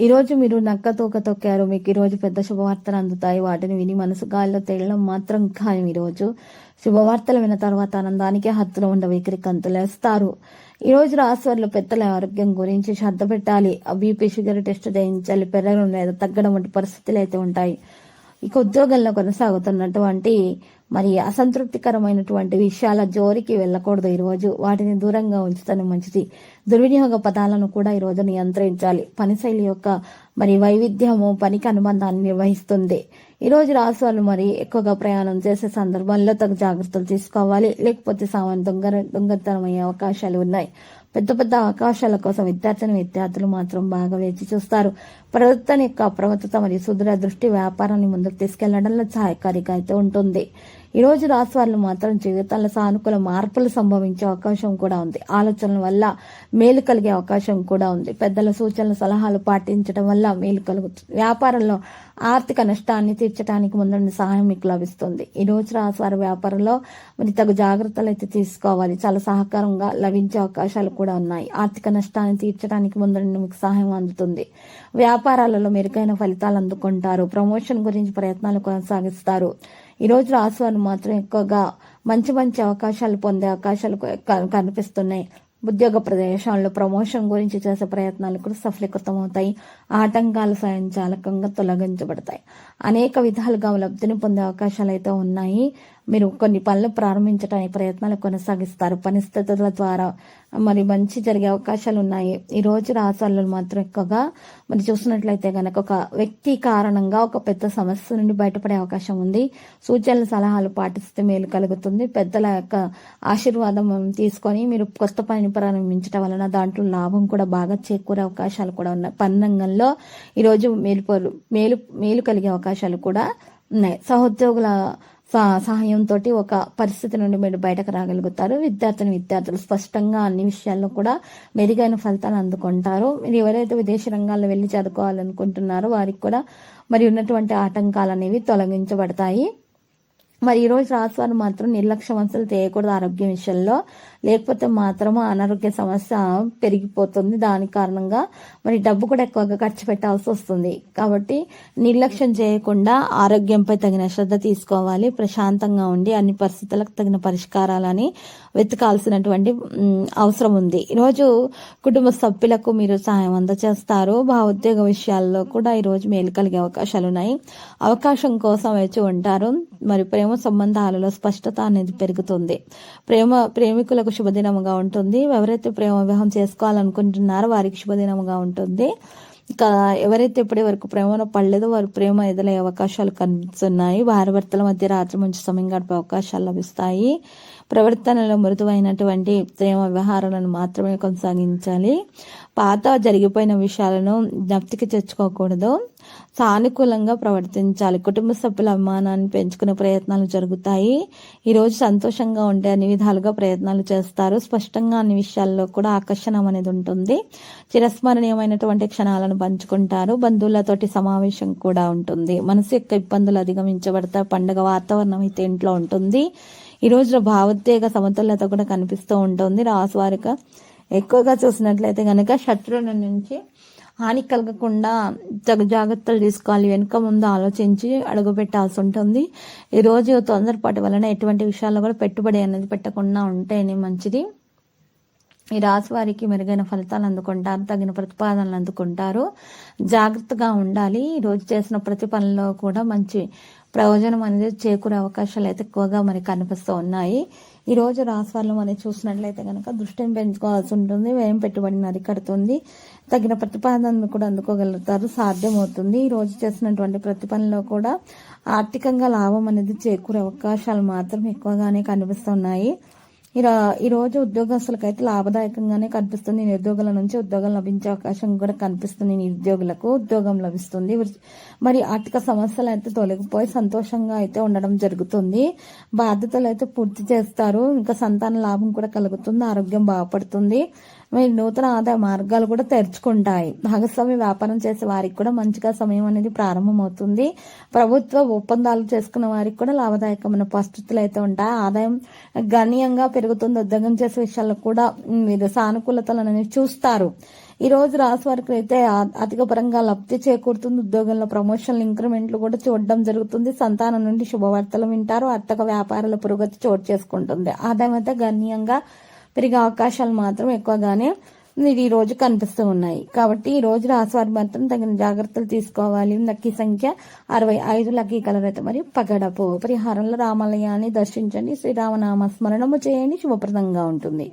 ఈరోజు మీరు నక్క తోక తొక్కారు మీకు ఈరోజు పెద్ద శుభవార్తలు అందుతాయి. వాటిని విని మనసు గాలిలో తేలడం మాత్రం ఖాయం ఈ రోజు. శుభవార్తలు విన్న తర్వాత ఆనందానికి హత్తులు ఉండవు కంతులేస్తారు ఈరోజు రాశివారిలో పెద్దల ఆరోగ్యం గురించి శ్రద్ధ పెట్టాలి. బీపీ షుగర్ టెస్ట్ చేయించాలి. పెరగడం లేదా తగ్గడం వంటి పరిస్థితులు అయితే ఉంటాయి. ఇక ఉద్యోగంలో కొనసాగుతున్నటువంటి మరి అసంతృప్తికరమైనటువంటి విషయాల జోరికి వెళ్ళకూడదు ఈరోజు. వాటిని దూరంగా ఉంచుతాను మంచిది. దుర్వినియోగ పదాలను కూడా ఈరోజు నియంత్రించాలి. పనిశైలి యొక్క మరి వైవిధ్యము పనికి అనుబంధాన్ని నిర్వహిస్తుంది. ఈ రోజు వాళ్ళు మరి ఎక్కువగా ప్రయాణం చేసే సందర్భంలో తగు జాగ్రత్తలు తీసుకోవాలి. లేకపోతే సామాన్య దొంగ దొంగతనమయ్యే అవకాశాలు ఉన్నాయి. పెద్ద పెద్ద అవకాశాల కోసం విద్యార్థిని విద్యార్థులు మాత్రం బాగా వేచి చూస్తారు. ప్రభుత్వం యొక్క అప్రమత్తత మరియు సుదూర దృష్టి వ్యాపారాన్ని ముందుకు తీసుకెళ్ళడంలో సహాయకారిగా అయితే ఉంటుంది. ఈ రోజు రాశి వాళ్ళు మాత్రం జీవితాల్లో సానుకూల మార్పులు సంభవించే అవకాశం కూడా ఉంది. ఆలోచనల వల్ల మేలు కలిగే అవకాశం కూడా ఉంది. పెద్దల సూచనలు సలహాలు పాటించడం వల్ల మేలు కలుగుతుంది. వ్యాపారంలో ఆర్థిక నష్టాన్ని తీర్చడానికి ముందుండి సహాయం మీకు లభిస్తుంది. ఈ రోజు రాశి వారి వ్యాపారంలో మరి తగు జాగ్రత్తలు అయితే తీసుకోవాలి. చాలా సహకారంగా లభించే అవకాశాలు కూడా ఉన్నాయి. ఆర్థిక నష్టాన్ని తీర్చడానికి ముందుండి మీకు సహాయం అందుతుంది. వ్యాపారాలలో మెరుగైన ఫలితాలు అందుకుంటారు. ప్రమోషన్ గురించి ప్రయత్నాలు కొనసాగిస్తారు. ఈరోజు రోజు మాత్రం ఎక్కువగా మంచి మంచి అవకాశాలు పొందే అవకాశాలు కనిపిస్తున్నాయి. ఉద్యోగ ప్రదేశాల్లో ప్రమోషన్ గురించి చేసే ప్రయత్నాలు కూడా సఫలీకృతం అవుతాయి ఆటంకాలు స్వయంచాలకంగా తొలగించబడతాయి. అనేక విధాలుగా లబ్ధిని పొందే అవకాశాలు అయితే ఉన్నాయి. మీరు కొన్ని పనులు ప్రారంభించడానికి ప్రయత్నాలు కొనసాగిస్తారు. పరిస్థితుల ద్వారా మరి మంచి జరిగే అవకాశాలు ఉన్నాయి. ఈ రోజు రాసాలు మాత్రం ఎక్కువగా మరి చూసినట్లయితే కనుక ఒక వ్యక్తి కారణంగా ఒక పెద్ద సమస్య నుండి బయటపడే అవకాశం ఉంది. సూచనలు సలహాలు పాటిస్తే మేలు కలుగుతుంది. పెద్దల యొక్క ఆశీర్వాదం తీసుకొని మీరు కొత్త పనిని ప్రారంభించడం వలన దాంట్లో లాభం కూడా బాగా చేకూరే అవకాశాలు కూడా ఉన్నాయి. పన్నంగంలో ఈరోజు మేలు మేలు మేలు కలిగే అవకాశాలు కూడా ఉన్నాయి. సహోద్యోగుల సహాయంతో ఒక పరిస్థితి నుండి మీరు బయటకు రాగలుగుతారు. విద్యార్థిని విద్యార్థులు స్పష్టంగా అన్ని విషయాల్లో కూడా మెరుగైన ఫలితాలు అందుకుంటారు. మీరు ఎవరైతే విదేశీ రంగాల్లో వెళ్ళి చదువుకోవాలనుకుంటున్నారో వారికి కూడా మరి ఉన్నటువంటి ఆటంకాలు అనేవి తొలగించబడతాయి. మరి ఈరోజు రోజు రాశివారు మాత్రం నిర్లక్ష్య వంశలు చేయకూడదు ఆరోగ్యం విషయంలో. లేకపోతే మాత్రం అనారోగ్య సమస్య పెరిగిపోతుంది. దాని కారణంగా మరి డబ్బు కూడా ఎక్కువగా ఖర్చు పెట్టాల్సి వస్తుంది. కాబట్టి నిర్లక్ష్యం చేయకుండా ఆరోగ్యంపై తగిన శ్రద్ధ తీసుకోవాలి. ప్రశాంతంగా ఉండి అన్ని పరిస్థితులకు తగిన పరిష్కారాలని వెతకాల్సినటువంటి అవసరం ఉంది. ఈరోజు కుటుంబ సభ్యులకు మీరు సహాయం అందచేస్తారు. భావోద్వేగ విషయాల్లో కూడా ఈరోజు మేలు కలిగే అవకాశాలు ఉన్నాయి. అవకాశం కోసం వేచి ఉంటారు. మరి ప్రేమ సంబంధాలలో స్పష్టత అనేది పెరుగుతుంది. ప్రేమ ప్రేమికులకు శుభదినముగా ఉంటుంది. ఎవరైతే ప్రేమ వివాహం చేసుకోవాలనుకుంటున్నారో వారికి శుభదినముగా ఉంటుంది. ఇంకా ఎవరైతే ఇప్పటి వరకు ప్రేమను పడలేదో వారు ప్రేమ ఎదులయ్యే అవకాశాలు కనిపిస్తున్నాయి. భార్య భర్తల మధ్య రాత్రి మంచి సమయం గడిపే అవకాశాలు లభిస్తాయి. ప్రవర్తనలో మృదువైనటువంటి ప్రేమ వ్యవహారాలను మాత్రమే కొనసాగించాలి. పాత జరిగిపోయిన విషయాలను జ్ఞప్తికి తెచ్చుకోకూడదు. సానుకూలంగా ప్రవర్తించాలి. కుటుంబ సభ్యుల అభిమానాన్ని పెంచుకునే ప్రయత్నాలు జరుగుతాయి. ఈరోజు సంతోషంగా ఉండే అన్ని విధాలుగా ప్రయత్నాలు చేస్తారు. స్పష్టంగా అన్ని విషయాల్లో కూడా ఆకర్షణ అనేది ఉంటుంది. చిరస్మరణీయమైనటువంటి క్షణాలను పంచుకుంటారు. బంధువులతోటి సమావేశం కూడా ఉంటుంది. మనసు యొక్క ఇబ్బందులు అధిగమించబడతాయి పండుగ వాతావరణం అయితే ఇంట్లో ఉంటుంది. ఈ రోజు భావోద్వేగ సమతుల్యత కూడా కనిపిస్తూ ఉంటుంది. రాసువారిగా ఎక్కువగా చూసినట్లయితే కనుక శత్రువుల నుంచి హాని కలగకుండా తగు జాగ్రత్తలు తీసుకోవాలి. వెనుక ముందు ఆలోచించి అడుగు పెట్టాల్సి ఉంటుంది. ఈ రోజు తొందరపాటు వలన ఎటువంటి విషయాల్లో కూడా పెట్టుబడి అనేది పెట్టకుండా ఉంటేనే మంచిది. ఈ రాశి వారికి మెరుగైన ఫలితాలు అందుకుంటారు తగిన ప్రతిపాదనలు అందుకుంటారు. జాగ్రత్తగా ఉండాలి. ఈ రోజు చేసిన ప్రతి పనిలో కూడా మంచి ప్రయోజనం అనేది చేకూరే అవకాశాలు అయితే ఎక్కువగా మనకి కనిపిస్తూ ఉన్నాయి. ఈరోజు రోజు వాళ్ళు మనం చూసినట్లయితే కనుక దృష్టిని పెంచుకోవాల్సి ఉంటుంది వ్యయం పెట్టుబడిని అరికడుతుంది తగిన ప్రతిపాదనను కూడా అందుకోగలుగుతారు సాధ్యమవుతుంది. ఈరోజు చేసినటువంటి ప్రతి పనిలో కూడా ఆర్థికంగా లాభం అనేది చేకూరే అవకాశాలు మాత్రం ఎక్కువగానే కనిపిస్తున్నాయి. ఈ రోజు అయితే లాభదాయకంగానే కనిపిస్తుంది. నిరుద్యోగుల నుంచి ఉద్యోగం లభించే అవకాశం కూడా కనిపిస్తుంది. నిరుద్యోగులకు ఉద్యోగం లభిస్తుంది. మరి ఆర్థిక సమస్యలు అయితే తొలగిపోయి సంతోషంగా అయితే ఉండడం జరుగుతుంది. బాధ్యతలు అయితే పూర్తి చేస్తారు. ఇంకా సంతాన లాభం కూడా కలుగుతుంది. ఆరోగ్యం బాగుపడుతుంది. మరి నూతన ఆదాయ మార్గాలు కూడా తెరుచుకుంటాయి. భాగస్వామి వ్యాపారం చేసే వారికి కూడా మంచిగా సమయం అనేది ప్రారంభమవుతుంది. ప్రభుత్వ ఒప్పందాలు చేసుకున్న వారికి కూడా లాభదాయకమైన పరిస్థితులు అయితే ఉంటాయి. ఆదాయం గణనీయంగా పెరుగుతుంది. ఉద్యోగం చేసే విషయాల్లో కూడా మీరు సానుకూలతలు అనేవి చూస్తారు. ఈ రోజు రాశి వారికి అయితే అధిక పరంగా లబ్ధి చేకూరుతుంది. ఉద్యోగంలో ప్రమోషన్లు ఇంక్రిమెంట్లు కూడా చూడడం జరుగుతుంది. సంతానం నుండి శుభవార్తలు వింటారు. అర్థక వ్యాపారాల పురోగతి చోటు చేసుకుంటుంది. ఆదాయం అయితే గణనీయంగా పెరిగే అవకాశాలు మాత్రం ఎక్కువగానే ఇది ఈ రోజు కనిపిస్తూ ఉన్నాయి. కాబట్టి ఈ రోజు రాశివారి మాత్రం తగిన జాగ్రత్తలు తీసుకోవాలి. లక్కీ సంఖ్య అరవై ఐదు. లక్కీ కలర్ అయితే మరి పగడపు. పరిహారంలో రామాలయాన్ని దర్శించండి. శ్రీరామనామ స్మరణము చేయండి. శుభప్రదంగా ఉంటుంది.